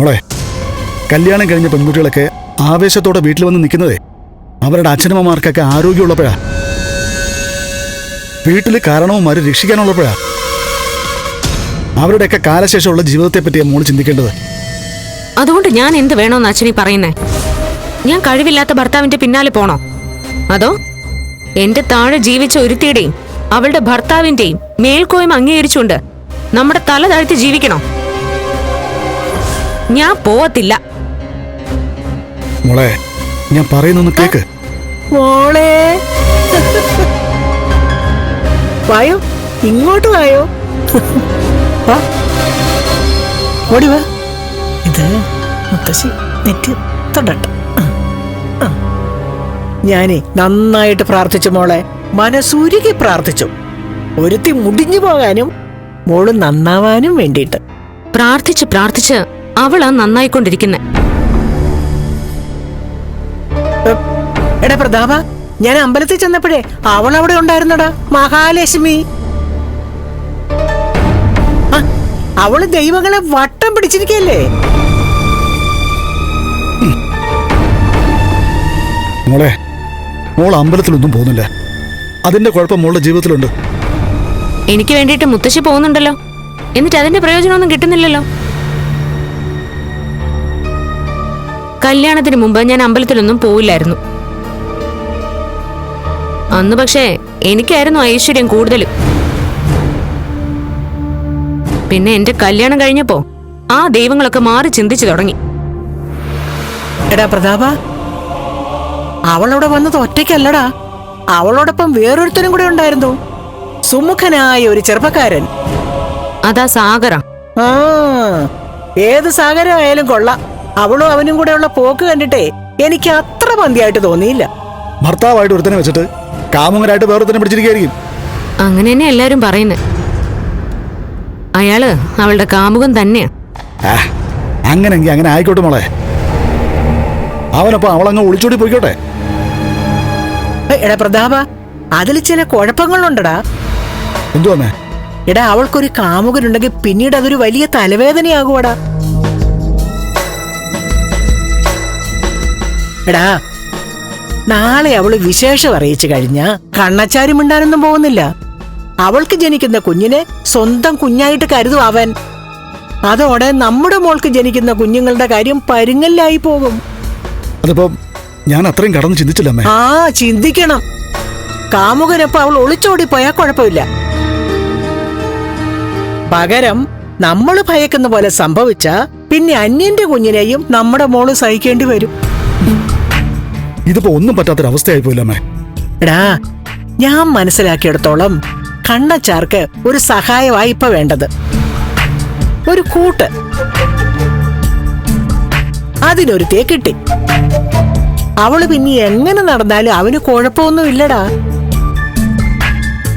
മോളെ കല്യാണം കഴിഞ്ഞ പെൺകുട്ടികളൊക്കെ ആവേശത്തോടെ വീട്ടിൽ വന്ന് നിൽക്കുന്നതേ. അവരുടെ അച്ഛനമ്മമാർക്കൊക്കെ ആരോഗ്യമുള്ളപ്പോഴാ. വീട്ടിൽ കാരണവന്മാരെ രക്ഷിക്കാനുള്ളപ്പോഴാ. അവരുടെയൊക്കെ കാലശേഷമുള്ള ജീവിതത്തെ പറ്റിയാണ് മോൾ ചിന്തിക്കേണ്ടത്. അതുകൊണ്ട് ഞാൻ എന്ത് വേണോന്ന് അച്ഛനീ പറയുന്നേ? ഞാൻ കഴിവില്ലാത്ത ഭർത്താവിന്റെ പിന്നാലെ പോണോ? അതോ എന്റെ താഴെ ജീവിച്ച ഒരുത്തിയുടെയും അവളുടെ ഭർത്താവിന്റെയും മേൽക്കോയ്മ അംഗീകരിച്ചുകൊണ്ട് നമ്മുടെ തല താഴ്ത്തി ജീവിക്കണോ? ഞാൻ പോവത്തില്ല. മോളെ ഞാൻ പറയുന്നൊന്ന് കേക്ക്. മോളെ. വായോ ഇങ്ങോട്ട് വായോ. ഓടി വാ. ഇത് മുത്തശ്ശി നെറ്റ് തൊടട്ടെ. ഞാനേ നന്നായിട്ട് പ്രാർത്ഥിച്ചു മോളെ. മനസ്സുരുകി പ്രാർത്ഥിച്ചു. ഒരുത്തി മുടിഞ്ഞു പോകാനും മോൾ നന്നാവാനും വേണ്ടിയിട്ട്. പ്രാർത്ഥിച്ച് പ്രാർത്ഥിച്ച് അവളാ നന്നായിക്കൊണ്ടിരിക്കുന്നെ. എടാ പ്രതാപ ഞാൻ അമ്പലത്തിൽ ചെന്നപ്പോഴേ അവൾ അവിടെ ഉണ്ടായിരുന്നടാ മഹാലക്ഷ്മി. അവൾ ദൈവങ്ങളെ വട്ടം പിടിച്ചിരിക്കല്ലേ മോളെ മോൾ അമ്പലത്തിലൊന്നും പോകുന്നില്ല. അതിന്റെ കുഴപ്പം മോളുടെ ജീവിതത്തിലുണ്ട്. എനിക്ക് വേണ്ടിയിട്ട് മുത്തശ്ശി പോകുന്നുണ്ടല്ലോ. എന്നിട്ട് അതിന്റെ പ്രയോജനമൊന്നും കിട്ടുന്നില്ലല്ലോ. കല്യാണത്തിന് മുമ്പ് ഞാൻ അമ്പലത്തിലൊന്നും പോവില്ലായിരുന്നു. അന്ന് പക്ഷേ എനിക്കായിരുന്നു ഐശ്വര്യം കൂടുതൽ. പിന്നെ എന്റെ കല്യാണം കഴിഞ്ഞപ്പോ ആ ദൈവങ്ങളൊക്കെ മാറി ചിന്തിച്ചു തുടങ്ങി. എടാ പ്രതാപ അവളവിടെ വന്നത് ഒറ്റയ്ക്കല്ലടാ. അവളോടൊപ്പം വേറൊരുത്തരും കൂടെ ഉണ്ടായിരുന്നു. സുമുഖനായ ഒരു ചെറുപ്പക്കാരൻ. അതാ സാഗര ഏത് സാഗരമായാലും കൊള്ളാം. അവളും അവനും കൂടെയുള്ള പോക്ക് കണ്ടിട്ടേ എനിക്ക് അത്ര പന്തിയായിട്ട് തോന്നിയില്ല. ഭർത്താവായിട്ട് ഒരുത്തനെ വെച്ചിട്ട് കാമുകരായിട്ട് വേറൊരുത്തനെ പിടിച്ചിരിക്കുകയായിരിക്കും. അങ്ങനെ തന്നെ എല്ലാരും പറയുന്നത് അയാൾ അവളുടെ കാമുകൻ തന്നെയാ. ആ അങ്ങനെങ്കി അങ്ങനെ ആയിക്കോട്ടെ മോളെ. അവനപ്പം അവളങ്ങ് ഒളിച്ചോടി പോയിക്കോട്ടെ. ഏ, എടാ പ്രതാപ അതിൽ ചില കുഴപ്പങ്ങളുണ്ടടാ. എന്തുവന്നേ? എടാ അവൾക്കൊരു കാമുകനുണ്ടെങ്കിൽ പിന്നീട് അതൊരു വലിയ തലവേദനയാകുവാടാ. എടാ നാളെ അവൾ വിശേഷം അറിയിച്ചു കഴിഞ്ഞ കണ്ണച്ചാരി മിണ്ടാനൊന്നും പോകുന്നില്ല. അവൾക്ക് ജനിക്കുന്ന കുഞ്ഞിനെ സ്വന്തം കുഞ്ഞായിട്ട് കരുതും അവൻ. അതോടെ നമ്മുടെ മോൾക്ക് ജനിക്കുന്ന കുഞ്ഞുങ്ങളുടെ കാര്യം പരുങ്ങല്ലായി പോകും. അതിപ്പോ ഞാൻ അത്രയും കടന്ന് ചിന്തിച്ചില്ല ആ ചിന്തിക്കണം. കാമുകനൊപ്പം അവൾ ഒളിച്ചോടി പോയാൽ കുഴപ്പമില്ല. പകരം നമ്മൾ ഭയക്കുന്ന പോലെ സംഭവിച്ച പിന്നെ അന്യന്റെ കുഞ്ഞിനെയും നമ്മുടെ മോൾ സഹിക്കേണ്ടി വരും. ഇതിപ്പോ ഒന്നും പറ്റാത്തൊരവസ്ഥയായി പോയില്ലേ അമ്മേ? എടാ ഞാൻ മനസ്സിലാക്കിയെടുത്തോളം കണ്ണച്ചാർക്ക് ഒരു സഹായമായി ഇപ്പൊ വേണ്ടത്. ഒരു കൂട്ട്. അതിനൊരുത്തേ കിട്ടി. അവൾ പിന്നെ എങ്ങനെ നടന്നാലും അവന് കുഴപ്പമൊന്നുമില്ലടാ.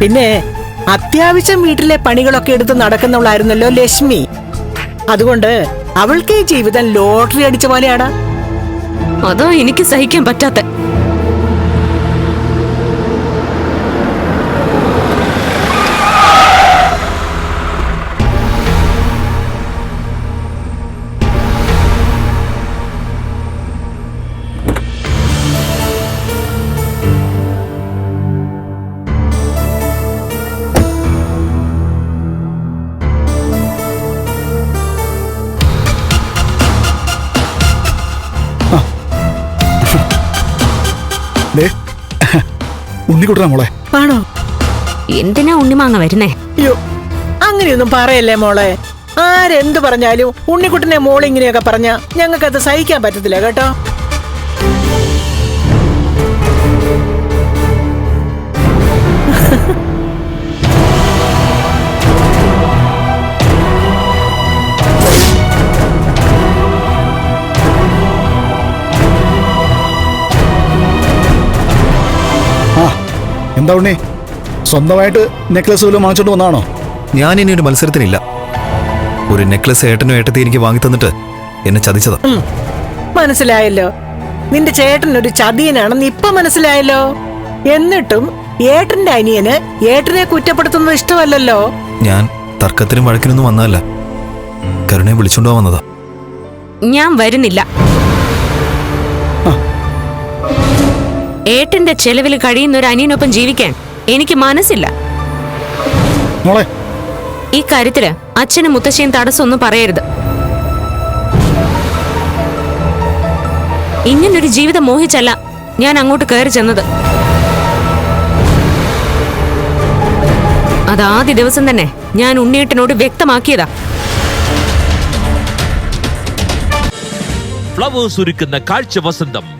പിന്നെ അത്യാവശ്യം വീട്ടിലെ പണികളൊക്കെ എടുത്ത് നടക്കുന്നവളായിരുന്നല്ലോ ലക്ഷ്മി. അതുകൊണ്ട് അവൾക്ക് ഈ ജീവിതം ലോട്ടറി അടിച്ച പോലെയാടാ. അതോ എനിക്ക് സഹിക്കാൻ പറ്റാത്ത ഉണ്ണിക്കുട്ടനാ മോളെ. പാടോ? എന്തിനാ ഉണ്ണിമാങ്ങ വരുന്നേ? അയ്യോ അങ്ങനെയൊന്നും പറയല്ലേ മോളെ. ആരെന്ത് പറഞ്ഞാലും ഉണ്ണിക്കുട്ടനെ മോളിങ്ങനെയൊക്കെ ഇങ്ങനെയൊക്കെ പറഞ്ഞ ഞങ്ങൾക്കത് സഹിക്കാൻ പറ്റത്തില്ല കേട്ടോ? എന്താ ഉണ്ണി? സ്വന്തമായിട്ട് നെക്ലസ് വല്ലതും വാങ്ങിച്ചോണ്ട് വന്നാണോ ഞാൻ ഇനി ഒരു മത്സരത്തിനില്ല. ഒരു നെക്ലസ് ഏട്ടനും ഏട്ടത്തി എനിക്ക് വാങ്ങി തന്നിട്ട് എന്നെ ചതിച്ചതാ. മനസ്സിലായല്ലോ. നിന്റെ ചേട്ടൻ ഒരു ചതിയനാണെന്ന് ഇപ്പൊ മനസ്സിലായല്ലോ. എന്നിട്ടും ഏട്ടന്റെ അനിയന് ഏട്ടനെ കുറ്റപ്പെടുത്തുന്നത് ഇഷ്ടമല്ലല്ലോ. ഞാൻ തർക്കത്തിനും വഴക്കിനൊന്നും വന്നതല്ല. കരുണയെ വിളിച്ചോണ്ടോ വന്നതാ. ഞാൻ വരുന്നില്ല. ഏട്ടന്റെ ചെലവിൽ കഴിയുന്ന ഒരു അനിയനൊപ്പം ജീവിക്കാൻ എനിക്ക് മനസ്സില്ല. മോളെ. ഈ കാര്യത്തിൽ അച്ഛനും മുത്തശ്ശിയും തടസ്സമൊന്നും പറയരുത്. ഇങ്ങനൊരു ജീവിതം മോഹിച്ചല്ല ഞാൻ അങ്ങോട്ട് കയറി ചെന്നത്. അത് ആദ്യ ദിവസം തന്നെ ഞാൻ ഉണ്ണിയേട്ടനോട് വ്യക്തമാക്കിയതാ. ഫ്ലവേഴ്സ് ഒരുക്കുന്ന കാഴ്ച വസന്തം.